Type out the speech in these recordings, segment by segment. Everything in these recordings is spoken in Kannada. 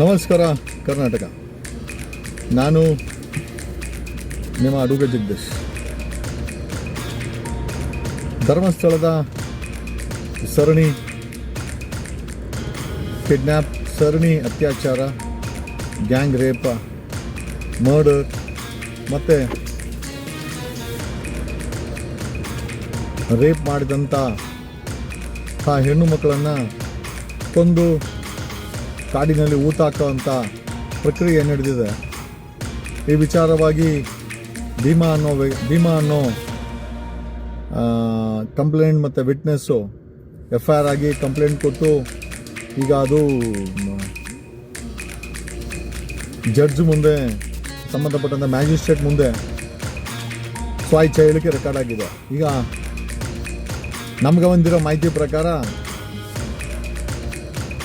ನಮಸ್ಕಾರ, ಕರ್ನಾಟಕ. ನಾನು ನಿಮ್ಮ ಅಡುಗೆ ಜಗದೀಶ್. ಧರ್ಮಸ್ಥಳದ ಸರಣಿ ಕಿಡ್ನ್ಯಾಪ್ ಸರಣಿ ಅತ್ಯಾಚಾರ, ಗ್ಯಾಂಗ್ ರೇಪ, ಮರ್ಡರ್, ಮತ್ತು ರೇಪ್ ಮಾಡಿದಂಥ ಆ ಹೆಣ್ಣು ಮಕ್ಕಳನ್ನು ಕೊಂದು ಕಾಡಿನಲ್ಲಿ ಊಟ ಹಾಕೋವಂಥ ಪ್ರಕ್ರಿಯೆ ನಡೆದಿದೆ. ಈ ವಿಚಾರವಾಗಿ ಭೀಮಾ ಅನ್ನೋ ಭೀಮಾ ಅನ್ನೋ ಕಂಪ್ಲೇಂಟ್ ಮತ್ತು ವಿಟ್ನೆಸ್ಸು ಎಫ್ ಐ ಆರ್ ಆಗಿ ಕಂಪ್ಲೇಂಟ್ ಕೊಟ್ಟು ಈಗ ಅದು ಜಡ್ಜ್ ಮುಂದೆ ಸಂಬಂಧಪಟ್ಟಂಥ ಮ್ಯಾಜಿಸ್ಟ್ರೇಟ್ ಮುಂದೆ ಸ್ವಾಯಿ ಹೇಳಿಕೆ ರೆಕಾರ್ಡ್ ಆಗಿದೆ. ಈಗ ನಮ್ಗೆ ಬಂದಿರೋ ಮಾಹಿತಿ ಪ್ರಕಾರ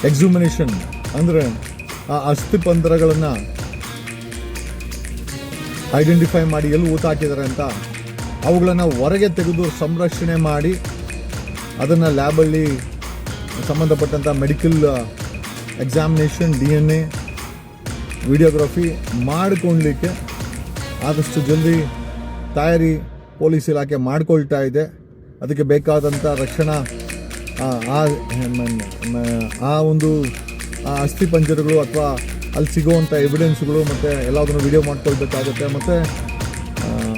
ಎಕ್ಸುಮಿನೇಷನ್ ಅಂದರೆ ಆ ಅಸ್ಥಿಪಂಜರಗಳನ್ನು ಐಡೆಂಟಿಫೈ ಮಾಡಿ ಎಲ್ಲಿ ಊತ ಹಾಕಿದ್ದಾರೆ ಅಂತ ಅವುಗಳನ್ನು ಹೊರಗೆ ತೆಗೆದು ಸಂರಕ್ಷಣೆ ಮಾಡಿ ಅದನ್ನು ಲ್ಯಾಬಲ್ಲಿ ಸಂಬಂಧಪಟ್ಟಂಥ medical examination D N A videography ಮಾಡಿಕೊಳ್ಳಲಿಕ್ಕೆ ಆದಷ್ಟು ಜಲ್ದಿ ತಯಾರಿ ಪೊಲೀಸ್ ಇಲಾಖೆ ಮಾಡಿಕೊಳ್ತಾ ಇದೆ. ಅದಕ್ಕೆ ಬೇಕಾದಂಥ ರಕ್ಷಣಾ ಆ ಒಂದು ಆ, ಅಸ್ಥಿ ಪಂಜರಗಳು ಅಥವಾ ಅಲ್ಲಿ ಸಿಗುವಂಥ ಎವಿಡೆನ್ಸ್ಗಳು ಮತ್ತು ಎಲ್ಲದನ್ನು ವಿಡಿಯೋ ಮಾಡ್ಕೊಳ್ಬೇಕಾಗುತ್ತೆ. ಮತ್ತು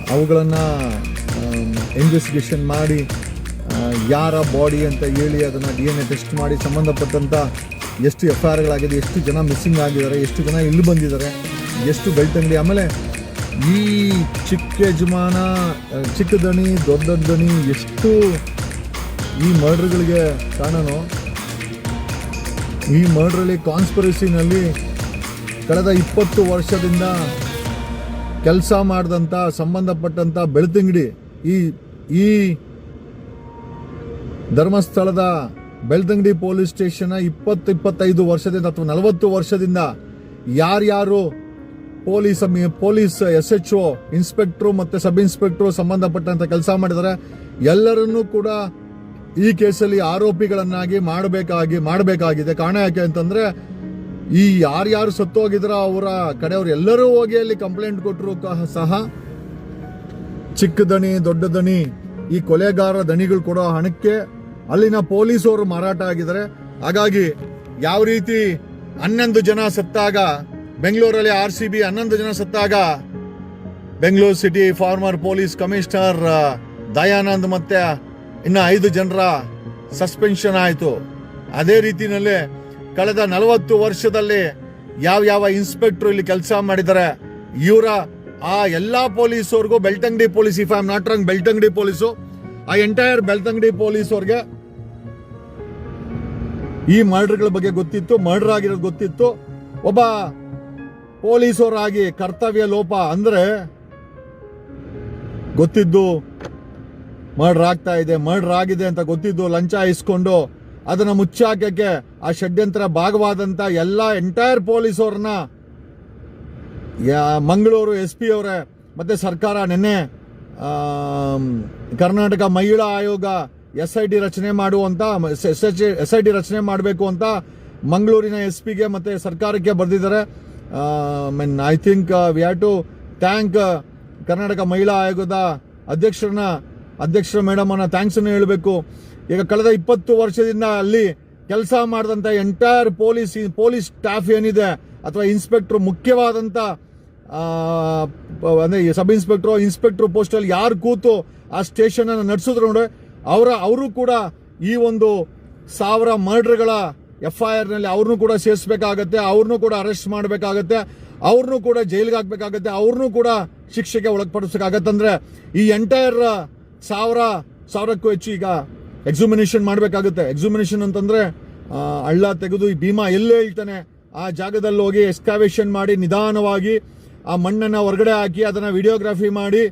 ಅವುಗಳನ್ನು ಇನ್ವೆಸ್ಟಿಗೇಷನ್ ಮಾಡಿ ಯಾರ ಬಾಡಿ ಅಂತ ಹೇಳಿ ಅದನ್ನು ಡಿ ಎನ್ ಎ ಟೆಸ್ಟ್ ಮಾಡಿ ಸಂಬಂಧಪಟ್ಟಂಥ ಎಷ್ಟು ಎಫ್ ಐ ಆರ್ಗಳಾಗಿದೆ ಎಷ್ಟು ಜನ ಮಿಸ್ಸಿಂಗ್ ಆಗಿದ್ದಾರೆ, ಎಷ್ಟು ಜನ ಇಲ್ಲಿ ಬಂದಿದ್ದಾರೆ, ಎಷ್ಟು ಬೆಲ್ಟ್ ಅಂಗಡಿ ಆಮೇಲೆ ಈ ಚಿಕ್ಕ ಯಜಮಾನ ಚಿಕ್ಕ ದಣಿ, ದೊಡ್ಡ ದಣಿ ಎಷ್ಟು ಈ ಮರ್ಡ್ರ್ಗಳಿಗೆ ಕಾರಣನೋ ಈ ಮರ್ಡ್ರಲ್ಲಿ ಕಾನ್ಸ್ಪರಸಿನಲ್ಲಿ ಕಳೆದ ಇಪ್ಪತ್ತು ವರ್ಷದಿಂದ ಕೆಲಸ ಮಾಡಿದಂಥ ಸಂಬಂಧಪಟ್ಟಂಥ ಬೆಳ್ತಂಗಡಿ ಈ ಈ ಧರ್ಮಸ್ಥಳದ ಬೆಳ್ತಂಗಡಿ ಪೊಲೀಸ್ ಸ್ಟೇಷನ್ ಇಪ್ಪತ್ತು, ಇಪ್ಪತ್ತೈದು ವರ್ಷದಿಂದ ಅಥವಾ ನಲವತ್ತು ವರ್ಷದಿಂದ ಯಾರ್ಯಾರು police police S H O inspector ಮತ್ತು ಸಬ್ ಇನ್ಸ್ಪೆಕ್ಟ್ರು ಸಂಬಂಧಪಟ್ಟಂಥ ಕೆಲಸ ಮಾಡಿದ್ದಾರೆ ಎಲ್ಲರನ್ನೂ ಕೂಡ ಈ ಕೇಸಲ್ಲಿ ಆರೋಪಿಗಳನ್ನಾಗಿ ಮಾಡಬೇಕಾಗಿ ಮಾಡಬೇಕಾಗಿದೆ. ಕಾರಣ ಯಾಕೆ ಅಂತಂದ್ರೆ, ಈ ಯಾರ್ಯಾರು ಸತ್ತೋಗಿದ್ರ ಅವರ ಕಡೆಯವರು ಎಲ್ಲರೂ ಹೋಗಿ ಅಲ್ಲಿ ಕಂಪ್ಲೇಂಟ್ ಕೊಟ್ಟರು ಸಹ ಚಿಕ್ಕ ದಣಿ, ದೊಡ್ಡ ದಣಿ, ಈ ಕೊಲೆಗಾರ ದಣಿಗಳು ಕೊಡೋ ಹಣಕ್ಕೆ ಅಲ್ಲಿನ ಪೊಲೀಸರು ಮಾರಾಟ ಆಗಿದ್ದಾರೆ. ಹಾಗಾಗಿ ಯಾವ ರೀತಿ ಹನ್ನೊಂದು ಜನ ಸತ್ತಾಗ, ಬೆಂಗಳೂರಲ್ಲಿ ಆರ್ ಸಿ ಬಿ ಹನ್ನೊಂದು ಜನ ಸತ್ತಾಗ, Bengaluru city former police commissioner Dayanand ಮತ್ತೆ ಇನ್ನು ಐದು ಜನರ ಸಸ್ಪೆನ್ಷನ್ ಆಯಿತು. ಅದೇ ರೀತಿಯಲ್ಲಿ ಕಳೆದ ನಲವತ್ತು ವರ್ಷದಲ್ಲಿ ಯಾವ ಯಾವ ಇನ್ಸ್ಪೆಕ್ಟರ್ ಇಲ್ಲಿ ಕೆಲಸ ಮಾಡಿದ್ದಾರೆ, ಇವರ ಆ ಎಲ್ಲಾ ಪೊಲೀಸವ್ರಿಗೂ Belthangady police if I am not wrong Belthangady police ಆ ಎಂಟೈರ್ ಬೆಳ್ತಂಗಡಿ ಪೊಲೀಸ್ ಅವ್ರಿಗೆ ಈ ಮರ್ಡರ್ಗಳ ಬಗ್ಗೆ ಗೊತ್ತಿತ್ತು ಮರ್ಡರ್ ಆಗಿರೋದು ಗೊತ್ತಿತ್ತು. ಒಬ್ಬ ಪೊಲೀಸರಾಗಿ ಕರ್ತವ್ಯ ಲೋಪ ಅಂದ್ರೆ ಗೊತ್ತಿದ್ದು ಮರ್ಡರ್ ಆಗ್ತಾ ಇದೆ, ಮರ್ಡರ್ ಆಗಿದೆ ಅಂತ ಗೊತ್ತಿದ್ದು ಲಂಚ ಇಸ್ಕೊಂಡು ಅದನ್ನ ಮುಚ್ಚಾಕಕ್ಕೆ ಆ ಷಡ್ಯಂತ್ರ ಭಾಗವಾದಂತ ಎಲ್ಲ ಎಂಟೈರ್ ಪೊಲೀಸವ್ರನ್ನ ಮಂಗಳೂರು ಎಸ್ ಪಿ ಅವರೇ, ಮತ್ತೆ ಸರ್ಕಾರ ನಿನ್ನೆ ಕರ್ನಾಟಕ ಮಹಿಳಾ ಆಯೋಗ ಎಸ್ ಐ ಡಿ ರಚನೆ ಮಾಡುವಂತ ಎಸ್ ಐ ಡಿ ರಚನೆ ಮಾಡಬೇಕು ಅಂತ ಮಂಗಳೂರಿನ ಎಸ್ ಪಿಗೆ ಮತ್ತೆ ಸರ್ಕಾರಕ್ಕೆ ಬರೆದಿದ್ದಾರೆ. Mean I think we have to thank Karnataka ಮಹಿಳಾ ಆಯೋಗದ ಅಧ್ಯಕ್ಷರನ್ನ ಅಧ್ಯಕ್ಷರ ಮೇಡಮನ್ನು ಥ್ಯಾಂಕ್ಸನ್ನು ಹೇಳಬೇಕು. ಈಗ ಕಳೆದ ಇಪ್ಪತ್ತು ವರ್ಷದಿಂದ ಅಲ್ಲಿ ಕೆಲಸ ಮಾಡಿದಂಥ ಎಂಟೈರ್ ಪೊಲೀಸ್ ಪೊಲೀಸ್ ಸ್ಟಾಫ್ ಏನಿದೆ, ಅಥವಾ ಇನ್ಸ್ಪೆಕ್ಟರ್ ಮುಖ್ಯವಾದಂಥ ಅಂದರೆ ಸಬ್ ಇನ್ಸ್ಪೆಕ್ಟ್ರು ಇನ್ಸ್ಪೆಕ್ಟ್ರು ಪೋಸ್ಟಲ್ಲಿ ಯಾರು ಕೂತು ಆ ಸ್ಟೇಷನ್ ಅನ್ನು ನಡೆಸಿದ್ರು ನೋಡಿ ಅವರ, ಅವರು ಕೂಡ ಈ ಒಂದು ಸಾವಿರ ಮರ್ಡ್ರ್ಗಳ ಎಫ್ ಐ ಆರ್ನಲ್ಲಿ ಅವ್ರನ್ನೂ ಕೂಡ ಸೇರಿಸಬೇಕಾಗತ್ತೆ, ಅವ್ರನ್ನೂ ಕೂಡ ಅರೆಸ್ಟ್ ಮಾಡಬೇಕಾಗತ್ತೆ, ಅವ್ರನ್ನೂ ಕೂಡ ಜೈಲಿಗೆ ಹಾಕ್ಬೇಕಾಗತ್ತೆ, ಅವ್ರನ್ನೂ ಕೂಡ ಶಿಕ್ಷೆಗೆ ಒಳಪಡಿಸಬೇಕಾಗತ್ತೆ ಅಂದ್ರೆ ಈ ಎಂಟೈರ್ ಸಾವಿರ, ಸಾವಿರಕ್ಕೂ ಹೆಚ್ಚು ಈಗ ಎಕ್ಸುಮಿನೇಷನ್ ಮಾಡಬೇಕಾಗುತ್ತೆ. ಎಕ್ಸುಮಿನೇಷನ್ ಅಂತಂದ್ರೆ ಹಳ್ಳ ತೆಗೆದು ಈ ಭೀಮಾ ಎಲ್ಲೇ ಹೇಳ್ತಾನೆ ಆ ಜಾಗದಲ್ಲಿ ಹೋಗಿ ಎಕ್ಸ್ಕಾವೇಷನ್ ಮಾಡಿ ನಿಧಾನವಾಗಿ ಆ ಮಣ್ಣನ್ನು ಹೊರಗಡೆ ಹಾಕಿ ಅದನ್ನು ವಿಡಿಯೋಗ್ರಫಿ ಮಾಡಿ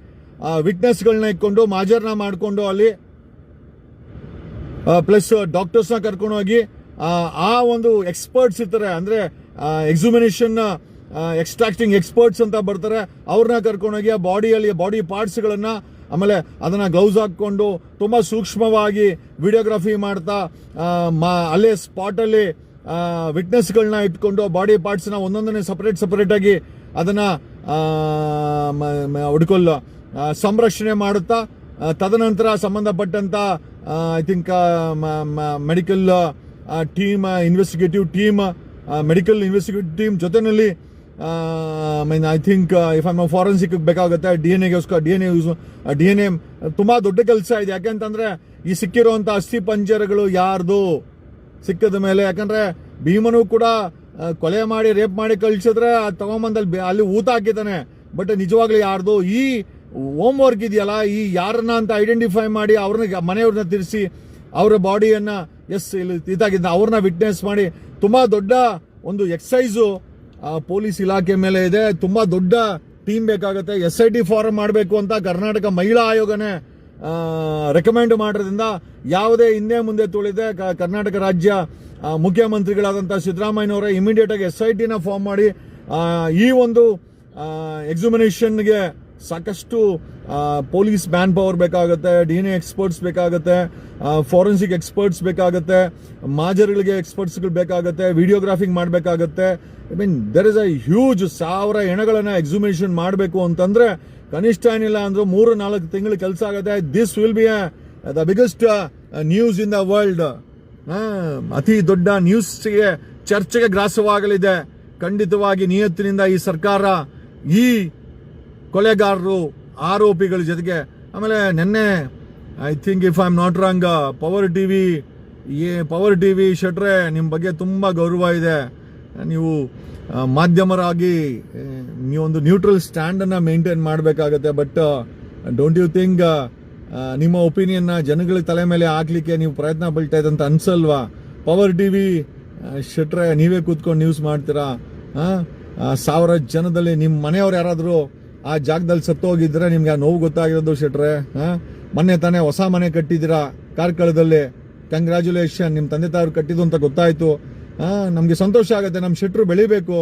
ವಿಟ್ನೆಸ್ಗಳನ್ನ ಇಟ್ಕೊಂಡು, ಮಾಜರ್ನ ಮಾಡಿಕೊಂಡು ಅಲ್ಲಿ ಪ್ಲಸ್ ಡಾಕ್ಟರ್ಸ್ನ ಕರ್ಕೊಂಡು ಹೋಗಿ, ಆ ಒಂದು ಎಕ್ಸ್ಪರ್ಟ್ಸ್ ಇರ್ತಾರೆ. ಅಂದ್ರೆ ಎಕ್ಸುಮಿನೇಷನ್ ಎಕ್ಸ್ಟ್ರಾಕ್ಟಿಂಗ್ ಎಕ್ಸ್ಪರ್ಟ್ಸ್ ಅಂತ ಬರ್ತಾರೆ. ಅವ್ರನ್ನ ಕರ್ಕೊಂಡೋಗಿ ಆ ಬಾಡಿಯಲ್ಲಿ ಬಾಡಿ ಪಾರ್ಟ್ಸ್ಗಳನ್ನ ಆಮೇಲೆ ಅದನ್ನ ಗ್ಲೌಸ್ ಹಾಕ್ಕೊಂಡು ತುಂಬಾ ಸೂಕ್ಷ್ಮವಾಗಿ ವಿಡಿಯೋಗ್ರಫಿ ಮಾಡ್ತಾ ಅಲ್ಲೇ ಸ್ಪಾಟಲ್ಲಿ ವಿಟ್ನೆಸ್ಗಳನ್ನ ಇಟ್ಕೊಂಡು ಬಾಡಿ ಪಾರ್ಟ್ಸ್ನ ಒಂದೊಂದನೇ ಸಪ್ರೇಟ್ ಸಪ್ರೇಟಾಗಿ ಅದನ್ನು ಹುಡ್ಕೊಲ್ಲ ಸಂರಕ್ಷಣೆ ಮಾಡುತ್ತಾ ತದನಂತರ ಸಂಬಂಧಪಟ್ಟಂತ I think medical team investigative team medical investigative team ಜೊತೆನಲ್ಲಿ mean I think if I forensic ಬೇಕಾಗುತ್ತೆ D N ಎಗೋಸ್ಕರ D N A use D N A ತುಂಬ ದೊಡ್ಡ ಕೆಲಸ ಇದೆ. ಯಾಕೆಂತಂದ್ರೆ, ಈ ಸಿಕ್ಕಿರುವಂಥ ಅಸ್ಥಿ ಪಂಜರಗಳು ಯಾರ್ದು ಸಿಕ್ಕದ ಮೇಲೆ, ಯಾಕಂದ್ರೆ ಭೀಮನು ಕೂಡ ಕೊಲೆ ಮಾಡಿ ರೇಪ್ ಮಾಡಿ ಕಳ್ಸಿದ್ರೆ ಅದು ತಗೊಂಬಂದಲ್ಲಿ ಅಲ್ಲಿ ಊತ ಹಾಕಿದ್ದಾನೆ. ಬಟ್ ನಿಜವಾಗ್ಲೂ ಯಾರ್ದು? ಈ ಹೋಮ್ ವರ್ಕ್ ಇದೆಯಲ್ಲ, ಈ ಯಾರನ್ನ ಅಂತ ಐಡೆಂಟಿಫೈ ಮಾಡಿ ಅವ್ರನ್ನ ಮನೆಯವ್ರನ್ನ ತಿರ್ಸಿ ಅವರ ಬಾಡಿಯನ್ನ ಎಸ್ ಇಲ್ಲಿ ಇದಾಗಿದ್ದ ಅವ್ರನ್ನ ವಿಟ್ನೆಸ್ ಮಾಡಿ, ತುಂಬಾ ದೊಡ್ಡ ಒಂದು ಎಕ್ಸೈಸು ಪೊಲೀಸ್ ಇಲಾಖೆ ಮೇಲೆ ಇದೆ. ತುಂಬಾ ದೊಡ್ಡ ಟೀಮ್ ಬೇಕಾಗುತ್ತೆ. ಎಸ್ ಐ ಟಿ ಫಾರಂ ಮಾಡಬೇಕು ಅಂತ ಕರ್ನಾಟಕ ಮಹಿಳಾ ಆಯೋಗನೇ ರೆಕಮೆಂಡ್ ಮಾಡೋದ್ರಿಂದ ಯಾವುದೇ ಹಿಂದೆ ಮುಂದೆ ತುಳಿದೆ. ಕರ್ನಾಟಕ ರಾಜ್ಯ ಮುಖ್ಯಮಂತ್ರಿಗಳಾದಂಥ ಸಿದ್ದರಾಮಯ್ಯನವರೇ ಇಮಿಡಿಯೇಟ್ ಆಗಿ ಎಸ್ ಐ ಟಿನ ಫಾರ್ಮ್ ಮಾಡಿ ಈ ಒಂದು ಎಕ್ಸಾಮಿನೇಷನ್ಗೆ ಸಾಕಷ್ಟು ಪೊಲೀಸ್ ಮ್ಯಾನ್ ಪವರ್ ಬೇಕಾಗುತ್ತೆ, ಡಿ ಎನ್ ಎ ಎಕ್ಸ್ಪರ್ಟ್ಸ್ ಬೇಕಾಗುತ್ತೆ ಫಾರೆನ್ಸಿಕ್ ಎಕ್ಸ್ಪರ್ಟ್ಸ್ ಬೇಕಾಗುತ್ತೆ, ಮಾಜರ್ಗಳಿಗೆ ಎಕ್ಸ್ಪರ್ಟ್ಸ್ಗಳು ಬೇಕಾಗುತ್ತೆ, ವಿಡಿಯೋಗ್ರಾಫಿಂಗ್ ಮಾಡಬೇಕಾಗುತ್ತೆ. I mean there is a huge ಸಾವಿರ ಹೆಣಗಳನ್ನ ಎಕ್ಸಿಮಿನೇಷನ್ ಮಾಡಬೇಕು ಅಂತಂದ್ರೆ ಕನಿಷ್ಠ ಏನಿಲ್ಲ ಅಂದ್ರೆ ಮೂರು ನಾಲ್ಕು ತಿಂಗಳು ಕೆಲಸ ಆಗುತ್ತೆ. This will be the biggest news in the world ಅತಿ ದೊಡ್ಡ ನ್ಯೂಸ್ಗೆ ಚರ್ಚೆಗೆ ಗ್ರಾಸವಾಗಲಿದೆ. ಖಂಡಿತವಾಗಿ ನಿಯತ್ತಿನಿಂದ ಈ ಸರ್ಕಾರ ಈ ಕೊಲೆಗಾರರು ಆರೋಪಿಗಳ ಜೊತೆಗೆ ಆಮೇಲೆ ನಿನ್ನೆ I think if I am not wrong power T V ಏ ಪವರ್ ಟಿ ವಿ ಶೆಟ್ರೆ ನಿಮ್ಮ ಬಗ್ಗೆ ತುಂಬ ಗೌರವ ಇದೆ. ನೀವು ಮಾಧ್ಯಮರಾಗಿ ನೀವೊಂದು ನ್ಯೂಟ್ರಲ್ ಸ್ಟ್ಯಾಂಡನ್ನು ಮೇಂಟೈನ್ ಮಾಡಬೇಕಾಗತ್ತೆ ಬಟ್ ಡೋಂಟ್ ಯು ಥಿಂಕ್ ನಿಮ್ಮ ಒಪಿನಿಯನ್ನ ಜನಗಳ ತಲೆ ಮೇಲೆ ಹಾಕ್ಲಿಕ್ಕೆ ನೀವು ಪ್ರಯತ್ನ ಬೀಳ್ತಾ ಇದ್ದಂತ ಅನ್ಸಲ್ವಾ? ಪವರ್ ಟಿ ವಿ ಶೆಟ್ರೆ, ನೀವೇ ಕೂತ್ಕೊಂಡು ನ್ಯೂಸ್ ಮಾಡ್ತೀರಾ? ಸಾವಿರ ಜನದಲ್ಲಿ ನಿಮ್ಮ ಮನೆಯವ್ರು ಯಾರಾದರೂ ಆ ಜಾಗದಲ್ಲಿ ಸತ್ತೋಗಿದ್ರೆ ನಿಮ್ಗೆ ಆ ನೋವು ಗೊತ್ತಾಗಿರೋದು ಶೆಟ್ರೆ, ಹಾಂ? ಮೊನ್ನೆ ತಾನೇ ಹೊಸ ಮನೆ ಕಟ್ಟಿದ್ದೀರಾ ಕಾರ್ಕಳದಲ್ಲಿ. ಕಂಗ್ರ್ಯಾಚುಲೇಷನ್ ನಿಮ್ಮ ತಂದೆ ತಾಯಿ ಕಟ್ಟಿದ್ದು ಅಂತ ಗೊತ್ತಾಯ್ತು. ಹಾಂ, ನಮಗೆ ಸಂತೋಷ ಆಗುತ್ತೆ ನಮ್ಮ ಶೆಟ್ರು ಬೆಳಿಬೇಕು.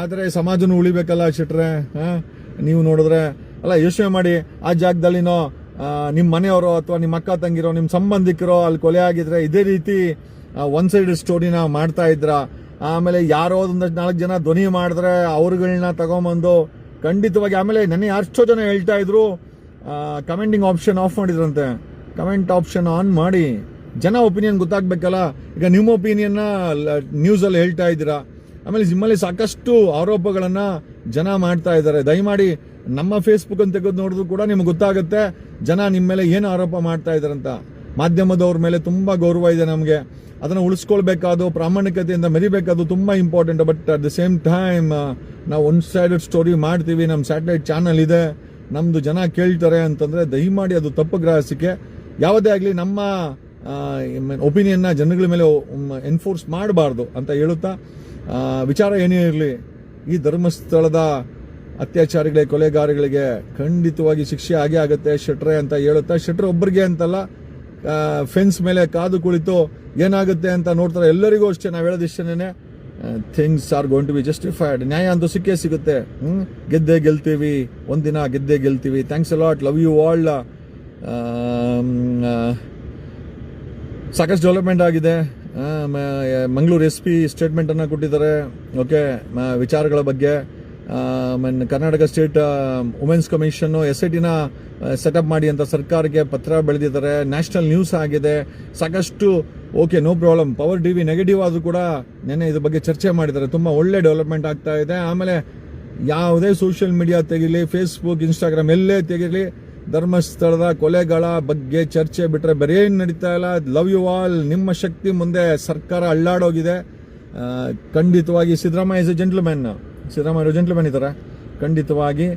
ಆದರೆ ಸಮಾಜನೂ ಉಳಿಬೇಕಲ್ಲ ಶೆಟ್ರೆ, ಹಾಂ? ನೀವು ನೋಡಿದ್ರೆ, ಅಲ್ಲ, ಯೋಚನೆ ಮಾಡಿ, ಆ ಜಾಗದಲ್ಲಿನೋ ನಿಮ್ಮ ಮನೆಯವರು ಅಥವಾ ನಿಮ್ಮ ಅಕ್ಕ ತಂಗಿರೋ ನಿಮ್ಮ ಸಂಬಂಧಿಕರೋ ಅಲ್ಲಿ ಕೊಲೆ ಆಗಿದ್ರೆ ಇದೇ ರೀತಿ ಒನ್ ಸೈಡ್ ಸ್ಟೋರಿನ ಮಾಡ್ತಾ ಇದ್ರ? ಆಮೇಲೆ ಯಾರೋ ಒಂದಷ್ಟು ನಾಲ್ಕು ಜನ ಧ್ವನಿ ಮಾಡಿದ್ರೆ ಅವ್ರುಗಳನ್ನ ತಗೊಂಬಂದು ಖಂಡಿತವಾಗಿ, ಆಮೇಲೆ ನೆನ್ನೆ ಅಷ್ಟೋ ಜನ ಹೇಳ್ತಾ ಇದ್ರು ಕಮೆಂಟಿಂಗ್ ಆಪ್ಷನ್ ಆಫ್ ಮಾಡಿದ್ರಂತೆ. ಕಮೆಂಟ್ ಆಪ್ಷನ್ ಆನ್ ಮಾಡಿ. ಜನ ಒಪಿನಿಯನ್ ಗೊತ್ತಾಗ್ಬೇಕಲ್ಲ. ಈಗ ನಿಮ್ಮ ಒಪಿನಿಯನ್ನ ನ್ಯೂಸಲ್ಲಿ ಹೇಳ್ತಾ ಇದ್ದೀರಾ. ಆಮೇಲೆ ನಿಮ್ಮಲ್ಲಿ ಸಾಕಷ್ಟು ಆರೋಪಗಳನ್ನು ಜನ ಮಾಡ್ತಾ ಇದ್ದಾರೆ. ದಯಮಾಡಿ ನಮ್ಮ ಫೇಸ್ಬುಕ್ ಅಂತ ತೆಗೆದು ನೋಡಿದ್ರು ಕೂಡ ನಿಮ್ಗೆ ಗೊತ್ತಾಗುತ್ತೆ ಜನ ನಿಮ್ಮ ಮೇಲೆ ಏನು ಆರೋಪ ಮಾಡ್ತಾ ಇದ್ದಾರಂತ. ಮಾಧ್ಯಮದವ್ರ ಮೇಲೆ ತುಂಬಾ ಗೌರವ ಇದೆ ನಮಗೆ. ಅದನ್ನು ಉಳಿಸ್ಕೊಳ್ಬೇಕಾದ್ರು ಪ್ರಾಮಾಣಿಕತೆಯಿಂದ ಮೆರಿಬೇಕಾದ್ರು ತುಂಬ important but at the same time ನಾವು ಒನ್ ಸೈಡೆಡ್ ಸ್ಟೋರಿ ಮಾಡ್ತೀವಿ ನಮ್ಮ ಸ್ಯಾಟಲೈಟ್ ಚಾನಲ್ ಇದೆ ನಮ್ಮದು ಜನ ಕೇಳ್ತಾರೆ ಅಂತಂದರೆ ದಯಮಾಡಿ ಅದು ತಪ್ಪು ಗ್ರಹಿಸಿಕೆ. ಯಾವುದೇ ಆಗಲಿ ನಮ್ಮ ಒಪಿನಿಯನ್ನ ಜನಗಳ ಮೇಲೆ ಎನ್ಫೋರ್ಸ್ ಮಾಡಬಾರ್ದು ಅಂತ ಹೇಳುತ್ತಾ ವಿಚಾರ ಏನೇ ಇರಲಿ, ಈ ಧರ್ಮಸ್ಥಳದ ಅತ್ಯಾಚಾರಿಗಳಿಗೆ ಕೊಲೆಗಾರಗಳಿಗೆ ಖಂಡಿತವಾಗಿ ಶಿಕ್ಷೆ ಆಗೇ ಆಗುತ್ತೆ, ಶೆಟ್ರೆ ಅಂತ ಹೇಳುತ್ತಾ, ಶೆಟ್ರೆ ಒಬ್ಬರಿಗೆ ಅಂತಲ್ಲ ಫೆನ್ಸ್ ಮೇಲೆ ಕಾದು ಕುಳಿತು ಏನಾಗುತ್ತೆ ಅಂತ ನೋಡ್ತಾರೆ. ಎಲ್ಲರಿಗೂ ಅಷ್ಟೇ ನಾವು ಹೇಳೋದಿಷ್ಟೇನೆ things are going to be justified ನ್ಯಾಯ ಅಂತೂ ಸಿಕ್ಕೇ ಸಿಗುತ್ತೆ. ಗೆದ್ದೆ ಗೆಲ್ತೀವಿ, ಒಂದಿನ ಗೆದ್ದೇ ಗೆಲ್ತೀವಿ. Thanks a lot love you all ಸಾಕಷ್ಟು ಡೆವಲಪ್ಮೆಂಟ್ ಆಗಿದೆ. ಮಂಗಳೂರು ಎಸ್ ಪಿ ಸ್ಟೇಟ್ಮೆಂಟನ್ನು ಕೊಟ್ಟಿದ್ದಾರೆ. ಓಕೆ ವಿಚಾರಗಳ ಬಗ್ಗೆ. ಮನ್- ಕರ್ನಾಟಕ ಸ್ಟೇಟ್ ವುಮೆನ್ಸ್ ಕಮಿಷನ್ನು ಎಸ್ ಐ ಟಿನ ಸೆಟಪ್ ಮಾಡಿ ಅಂತ ಸರ್ಕಾರಕ್ಕೆ ಪತ್ರ ಬೆಳೆದಿದ್ದಾರೆ ನ್ಯಾಷನಲ್ ನ್ಯೂಸ್ ಆಗಿದೆ. ಸಾಕಷ್ಟು okay no problem power TV negative ಆದರೂ ಕೂಡ ನೆನ್ನೆ ಇದ್ರ ಬಗ್ಗೆ ಚರ್ಚೆ ಮಾಡಿದ್ದಾರೆ. ತುಂಬ ಒಳ್ಳೆ ಡೆವಲಪ್ಮೆಂಟ್ ಆಗ್ತಾ ಇದೆ. ಆಮೇಲೆ ಯಾವುದೇ ಸೋಷಿಯಲ್ ಮೀಡಿಯಾ ತೆಗಿಲಿ ಫೇಸ್ಬುಕ್ ಇನ್ಸ್ಟಾಗ್ರಾಮ್ ಎಲ್ಲೇ ತೆಗಿಲಿ, ಧರ್ಮಸ್ಥಳದ ಕೊಲೆಗಳ ಬಗ್ಗೆ ಚರ್ಚೆ ಬಿಟ್ಟರೆ ಬೇರೆ ನಡೀತಾ ಇಲ್ಲ. ಲವ್ ಯು ಆಲ್ ನಿಮ್ಮ ಶಕ್ತಿ ಮುಂದೆ ಸರ್ಕಾರ ಅಳ್ಳಾಡೋಗಿದೆ. ಖಂಡಿತವಾಗಿ Siddaramaiah is a gentleman Siddaramaiah gentleman ಇದ್ದಾರೆ ಖಂಡಿತವಾಗಿ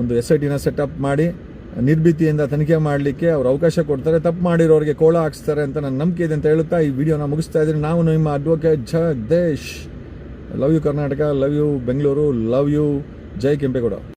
ಒಂದು ಎಸ್ ಐ ಟಿನ ಸೆಟಪ್ ಮಾಡಿ, ನಿರ್ಭೀತಿಯಿಂದ ತನಿಖೆ ಮಾಡಲಿಕ್ಕೆ ಅವರು ಅವಕಾಶ ಕೊಡ್ತಾರೆ. ತಪ್ಪು ಮಾಡಿರೋರಿಗೆ ಕೋಳ ಹಾಕ್ಸ್ತಾರೆ ಅಂತ ನನ್ನ ನಂಬಿಕೆ ಇದೆ ಅಂತ ಹೇಳುತ್ತಾ ಈ ವಿಡಿಯೋನ ಮುಗಿಸ್ತಾ ಇದ್ದೀನಿ. ನಾವು ನಿಮ್ಮ advocate Jagadesh. Love you Karnataka love you Bengaluru love you Jai Kempegowda.